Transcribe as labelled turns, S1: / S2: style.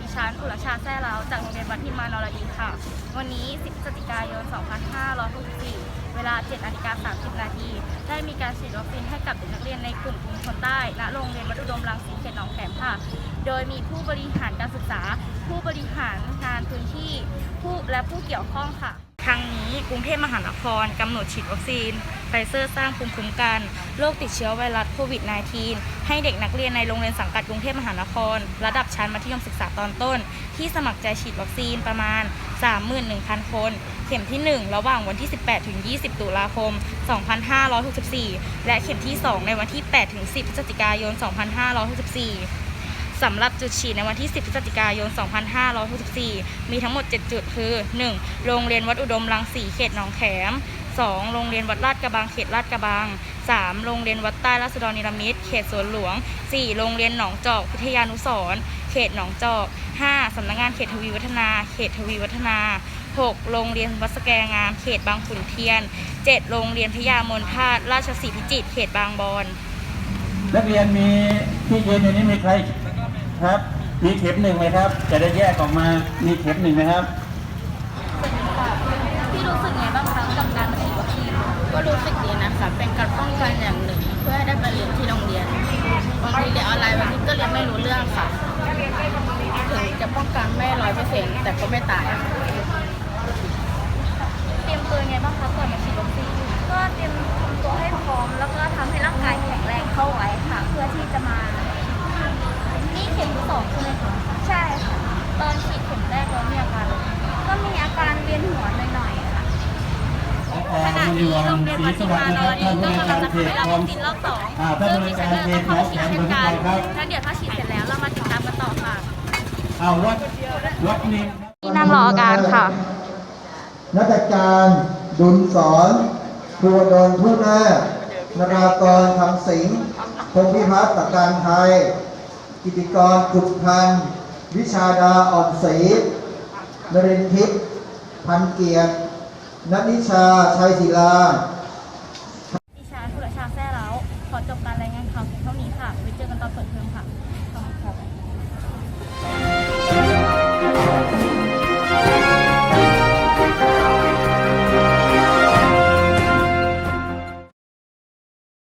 S1: ดิฉันอุรชาแซ่เล้าจากโรงเรียนวัดพิมานรดีค่ะ วันนี้ 10พฤศจิกายน 2564 เวลา7นาฬิกา30 นาที ได้มีการฉีดวัคซีนให้กับเด็กนักเรียนในกลุ่มกรุงทนใต้ ณ โรงเรียนวัดอุดมรังสีเขตหนองแขมค่ะ โดยมีผู้บริหารการศึกษา ผู้บริหารงานพื้นที่ ผู้และผู้เกี่ยวข้องค่ะ ครั้งนี้กรุงเทพมหานครกำหนดฉีดวัคซีนไฟเซอร์สร้างภูมิคุ้มกันโรคติดเชื้อไวรัสโควิด -19 ให้เด็กนักเรียนในโรงเรียนสังกัดกรุงเทพมหานคร ระดับชั้นมัธยมศึกษาตอนต้น ที่สมัครใจฉีดวัคซีนประมาณ 31,000 คน เข็มที่ 1 ระหว่างวันที่ 18 ถึง 20 ตุลาคม 2564 และเข็มที่ 2 ในวันที่ 8 ถึง 10 พฤศจิกายน 2564 สำหรับจุดฉีดในวันที่ 10 พฤศจิกายน 2564 มีทั้งหมด 7 จุดคือ 1. โรงเรียนวัดอุดมรังสีเขตหนองแขม 2. โรงเรียนวัดลาดกระบังเขตลาดกระบัง 3. โรงเรียนวัดใต้ราษฎรนิรมิตรเขตสวนหลวง 4. โรงเรียนหนองจอกพิทยานุสร์เขตหนองจอก 5. สำนักงานเขตทวีวัฒนา เขตทวีวัฒนา 6. โรงเรียนวัดสแกงาม เขตบางขุนเทียน 7. โรงเรียนพญามนทาตราชสีพิจิตรเขตบางบอน
S2: นักเรียนมีที่ยืนอยู่นี้มีใคร ครับ มีเข็มหนึ่งไหมครับ จะได้แยกออกมา มีเข็มหนึ่งไหมครับ
S1: พี่รู้สึกไงบ้างคะกับการฉีดวัคซีน
S3: ก็รู้สึกดีนะคะเป็นการป้องกันอย่างหนึ่ง เพื่อให้ได้ไปเรียนที่โรงเรียนบางทีเรียนออนไลน์บางทีก็เรียนไม่รู้เรื่องค่ะ ถึงจะป้องกันไม่ร้อยเปอร์เซ็นต์แต่ก็ไม่ตาย
S1: เตรียมตัวยังไงบ้างคะก่อนมาฉีดวัคซีน
S4: ก็เตรียมทำตัวให้พร้อม แล้วก็ทำให้ร่างกายแข็งแรงเข้าไว้ค่ะ เพื่อที่จะมา
S1: นี่เข็มที่สองใช่ไหมคะ
S4: ใช่ค่ะ
S1: ตอนฉีดเข็มแรกเรามีอาการอะไรไหม
S4: ก็มีอาการเวียนหัวหน่อยๆค่ะ
S1: ขณะนี้โรงเรียนวัดพิมานรดีก็กำลังจะทำให้รับวัคซีนรอบสองซึ่ง
S2: ผู้
S1: ดิ
S2: ใน
S1: ฉั
S2: กาน
S1: ก็จะ
S2: ต
S1: เข้า
S2: น้อง
S1: ฉีดเช่นกัน
S2: ทุกท่านครับ
S1: แล้วเดี๋ยวถ้าฉีดเสร็จแล้วเรามาติดตามกันต่อค่ะ
S2: เอาวัดวัดนิม
S1: ที่นั่งรออาการค่ะ
S5: นักการดุลสอนครูดนผู้หน้านรากรคำสิงห์พงพิพัฒน์ตะการไทย กิติกรกุฎพัน วิชาดาอ่อนศรีนรินทิพย์พันเกียรติ นัทนิชา ชัยศิลา
S1: ดิฉันผู้รชาแซ่เล้าขอจบการรายงานข่าวเพียงเท่านี้ค่ะ ไว้เจอกันตอนเปิดเทอมค่ะ